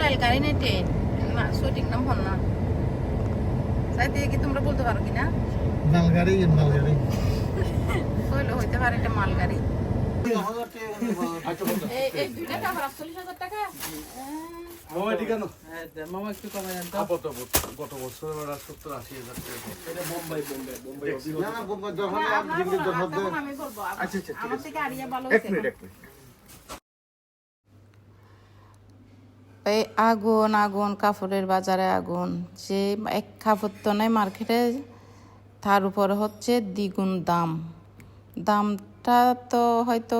মালগাড়ি না ট্রেন। না সঠিক নাম হল না। চাইতে কি তোমরা বলতে পারো কিনা? মালগাড়ি মালগাড়ি। কইলে হইতে পারে এটা মালগাড়ি। আচ্ছা এই এই দুইটা টাকা আটচল্লিশ হাজার টাকা। মামা এটি কেন হ্যাঁ, মামা একটু কমে দেন তো। গত বছর ওরা সত্তর আশি হাজার টাকা এটা বোম্বাই, বোম্বাই, বোম্বাই না না বোম্বাই যখন না, আর আপনারা জিজ্ঞেস বলো, যখন আর তখন আমি বলব। আচ্ছা, আচ্ছা, ঠিক আছে। থেকে আরিয়া ভালো এক মিনিট, এক মিনিট। এই আগুন আগুন কাপড়ের বাজারে আগুন। যে এক কাপড় তো নেই মার্কেটে, তার উপরে হচ্ছে দ্বিগুণ দাম। দামটা তো হয়তো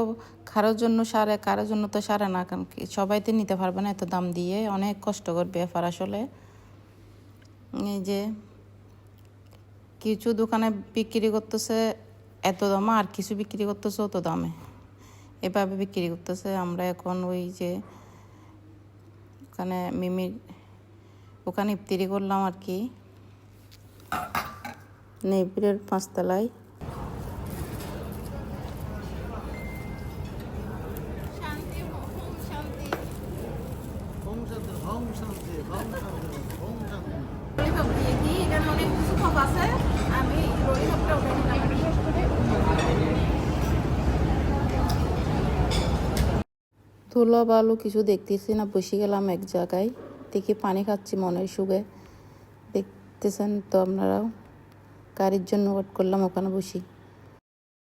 কারোর জন্য সারে, কারোর জন্য তো সারে না, কারণ সবাই তো নিতে পারবে না এত দাম দিয়ে। অনেক কষ্টকর ব্যাপার আসলে। এই যে কিছু দোকানে বিক্রি করতেছে এত দামে, আর কিছু বিক্রি করতেছে অত দামে। এভাবে বিক্রি করতেছে। আমরা এখন ওই যে ওখানে মিমির ওখানে ইফতারি করলাম আর কি। নেবিরের পাঁচতলায়। অনেক কিছু আছে। ধুলো বালু কিছু দেখতেছি না, বসে গেলাম এক জায়গায়। দেখি পানি খাচ্ছি মনের সুখে। দেখতেছেন তো আপনারাও? গাড়ির জন্য ওয়েট করলাম, ওখানে বসি।